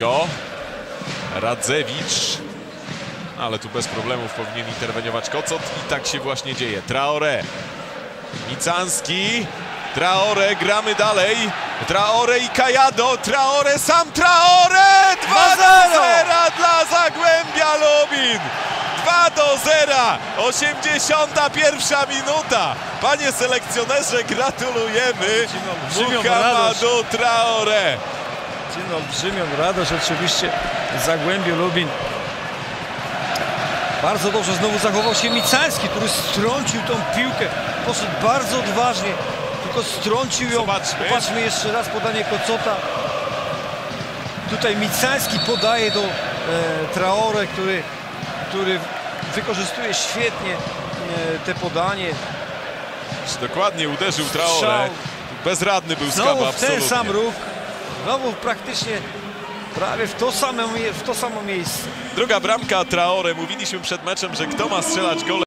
Go. Radzewicz. Ale tu bez problemów powinien interweniować Kocot i tak się właśnie dzieje. Traore. Micanski. Traore, gramy dalej. Traore i Kajado. Traore, sam Traore! 2 do 0 dla Zagłębia Lubin. 2 do 0. 81 minuta. Panie selekcjonerze, gratulujemy. radość. Muhammadu Traore. Dzień olbrzymią radość oczywiście Zagłębiu Lubin. Bardzo dobrze znowu zachował się Micański, który strącił tą piłkę. Poszedł bardzo odważnie, tylko strącił ją. Zobaczmy. Popatrzmy jeszcze raz podanie Kocota. Tutaj Micański podaje do e, Traore, który, który wykorzystuje świetnie e, te podanie. Dokładnie uderzył Traore. Bezradny był Znowu Skaba w ten absolutnie. sam ruch. Znowu praktycznie prawie w to, same, w to samo miejsce. Druga bramka Traore. Mówiliśmy przed meczem, że kto ma strzelać gole.